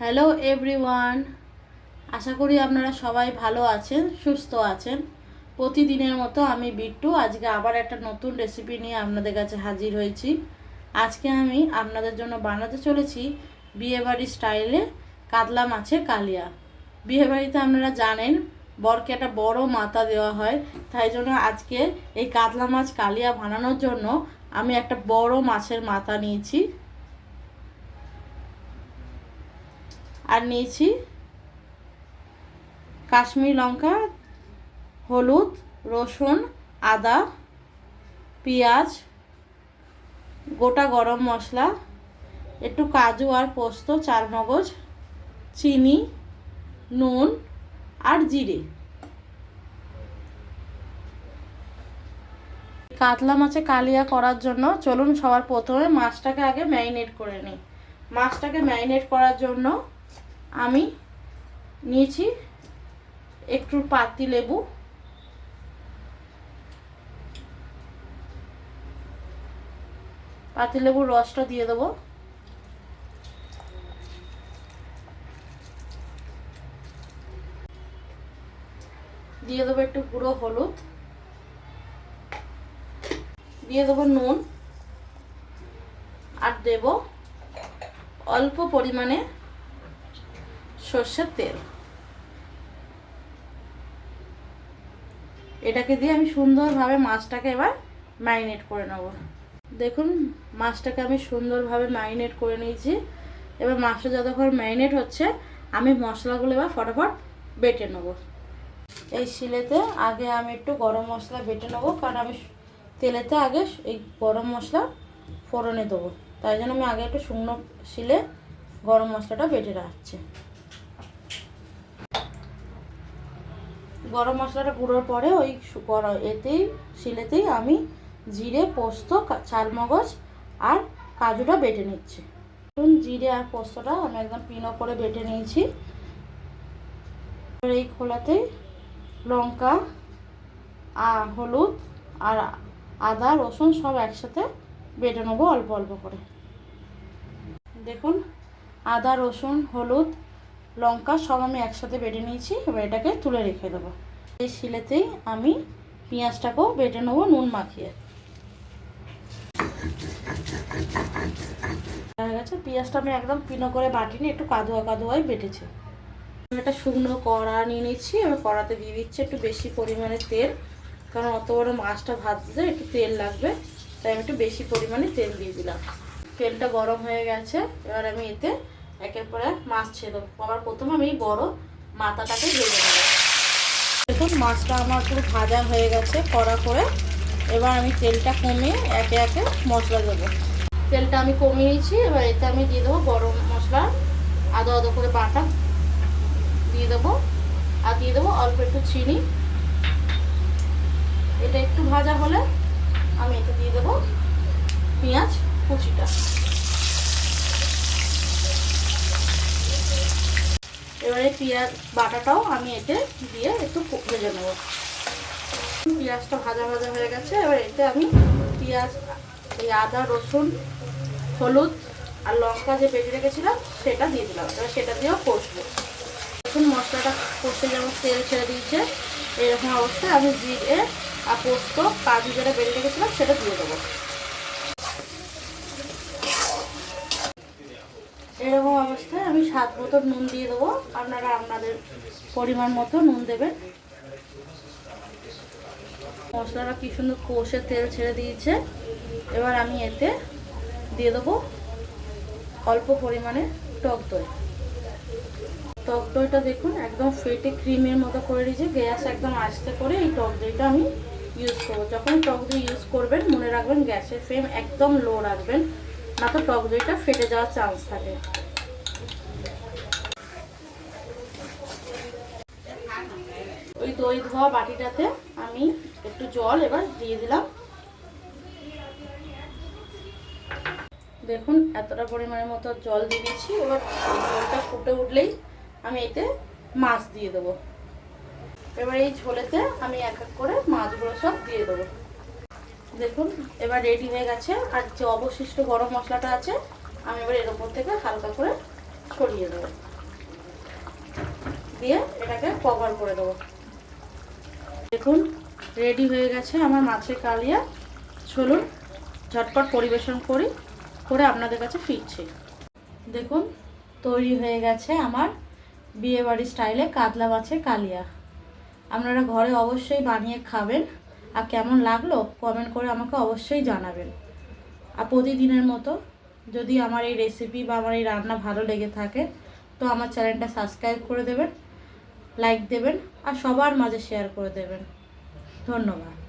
Hello everyone আশা করি আপনারা সবাই ভালো আছেন, সুস্থ আছেন। প্রতিদিনের মতো আমি বিট্টু। আজকে আবার একটা নতুন রেসিপি নিয়ে আপনাদের কাছে হাজির হয়েছি। আজকে আমি আপনাদের জন্য বানাতে চলেছি বিয়েবাড়ি স্টাইলে কাতলা মাছের কালিয়া। বিয়েবাড়িতে আপনারা জানেন, বরকে একটা বড় মাথা দেওয়া হয়। তাই জন্য আজকে এই কাতলা মাছ কালিয়া বানানোর জন্য আমি একটা বড় মাছের মাথা নিয়েছি। আর নিয়েছি কাশ্মীর লঙ্কা, হলুদ, রসুন, আদা, পেঁয়াজ, গোটা গরম মশলা, একটু কাজু আর পোস্ত চার মগজ চিনি, নুন আর জিরে। কাতলা মাছে কালিয়া করার জন্য চলুন সবার প্রথমে মাছটাকে আগে ম্যারিনেট করে নিই। মাছটাকে ম্যারিনেট করার জন্য আমি নিয়েছি একটু পাতি লেবু। পাতি লেবুর রসটা দিয়ে দেবো। দিয়ে দেবো একটু গুঁড়ো হলুদ। দিয়ে দেবো নুন। আর দেব অল্প পরিমাণে সর্ষের তেল। এটাকে দিয়ে আমি সুন্দরভাবে মাছটাকে এবার ম্যারিনেট করে নেব। দেখুন, মাছটাকে আমি সুন্দরভাবে ম্যারিনেট করে নিয়েছি। এবার মাছটা যতক্ষণ ম্যারিনেট হচ্ছে, আমি মশলাগুলো এবার ফটাফট বেটে নেব। এই শিলেতে আগে আমি একটু গরম মশলা বেটে নেব, কারণ আমি তেলেতে আগে এই গরম মশলা ফোড়নে দেবো। তাই জন্য আমি আগে একটু শুকনো শিলে গরম মশলাটা বেটে রাখছি। গরম মশলাটা গুঁড়োর পরে ওই গরম এতেই, শিলেতেই আমি জিরে, পোস্ত চালমগজ আর কাজুটা বেটে নিচ্ছি। জিরে আর পোস্তটা আমি একদম পিনো করে বেটে নিয়েছি। এই খোলাতেই লঙ্কা আর হলুদ আর আদা, রসুন সব একসাথে বেটে নেব অল্প অল্প করে। দেখুন, আদা, রসুন, হলুদ লঙ্কা সব আমি একসাথে বেটে নিয়েছি, এবার এটাকে তুলে রেখে দেবো। এই শিলেতেই আমি পেঁয়াজটাকেও বেটে নেব নুন মাখিয়ে। হয়ে গেছে পেঁয়াজটা আমি একদম পিনো করে বাটিনি, একটু কাদুয়া কাদুয়াই বেটেছি। একটা শুকনো কড়া নিয়ে নিচ্ছি, এবার কড়াতে দিয়ে দিচ্ছি একটু বেশি পরিমাণে তেল, কারণ অত বড় মাছটা ভাজতে একটু তেল লাগবে, তাই আমি একটু বেশি পরিমাণে তেল দিয়ে দিলাম। তেলটা গরম হয়ে গেছে, এবার আমি এতে একের পর মাছ ছেড়ে দেবো। আবার প্রথমে আমি বড় মাথাটাকে ভেজে নেব। দেখুন, মাছটা আমার পুরো ভাজা হয়ে গেছে কড়া করে। এবার আমি তেলটা কমিয়ে একে একে মশলা দেবো। তেলটা আমি কমিয়ে নিয়েছি, এবার এতে আমি দিয়ে দেবো গরম মশলা। আদা আদা করে বাটা দিয়ে দেবো। আর দিয়ে দেবো অল্প একটু চিনি। এটা একটু ভাজা হলে আমি এতে দিয়ে দেবো পেঁয়াজ কুচিটা এবারে পেঁয়াজ বাটাটাও আমি এতে দিয়ে একটু ভেজে নেব। পেঁয়াজটা ভাজা ভাজা হয়ে গেছে, এবার এতে আমি পেঁয়াজ, এই আদা, রসুন, হলুদ আর লঙ্কা যে বেজে রেখেছিলাম, সেটা দিয়ে দিলাম। এবার সেটা দিয়েও কষবো। দেখুন মশলাটা কষে যেমন তেল ছেড়ে দিয়েছে, এরকম অবস্থায় আমি জিরে আর পোস্ত, কাজু যেটা বেজে রেখেছিলাম, সেটা দিয়ে দেবো। এরকম অবস্থায় আমি স্বাদ মতো নুন দিয়ে দেবো। আপনারা আপনাদের পরিমাণ মতো নুন দেবেন। মশলাটা কি সুন্দর কষে তেল ছেড়ে দিয়েছে। এবার আমি এতে দিয়ে দেবো অল্প পরিমাণে টক দই। টক দইটা দেখুন, একদম ফেটে ক্রিমের মতো করে দিয়েছে। গ্যাস একদম আস্তে করে এই টক দইটা আমি ইউজ করব। যখন টক দই ইউজ করবেন, মনে রাখবেন গ্যাসের ফ্লেম একদম লো রাখবেন, না তো টক দইটা ফেটে যাওয়ার চান্স থাকে। দই ধোয়া বাটিটাতে আমি একটু জল এবার দিয়ে দিলাম। দেখুন, এতটা পরিমাণের মতো জল দিয়ে দিয়েছি। এবার জলটা ফুটে উঠলেই আমি এতে মাছ দিয়ে দেবো। এবার এই ঝোলেতে আমি এক এক করে মাছগুলো সব দিয়ে দেবো। দেখুন, এবার রেডি হয়ে গেছে। আর যে অবশিষ্ট গরম মশলাটা আছে, আমি এবার এর ওপর থেকে হালকা করে ছড়িয়ে দেবো। দিয়ে এটাকে কভার করে দেবো। দেখুন রেডি হয়ে গেছে আমার মাছের কালিয়া। চলুন, ঝটপট পরিবেশন করি, করে আপনাদের কাছে ফিরছি। দেখুন, তৈরি হয়ে গেছে আমার বিয়েবাড়ি স্টাইলে কাতলা মাছের কালিয়া। আপনারা ঘরে অবশ্যই বানিয়ে খাবেন। আর কেমন লাগল কমেন্ট করে আমাকে অবশ্যই জানাবেন। আর প্রতিদিনের মতো, যদি আমার এই রেসিপি বা আমার এই রান্না ভালো লেগে থাকে, তো আমার চ্যানেলটা সাবস্ক্রাইব করে দেবেন। লাইক দেবেন আর সবার মাঝে শেয়ার করে দেবেন। ধন্যবাদ।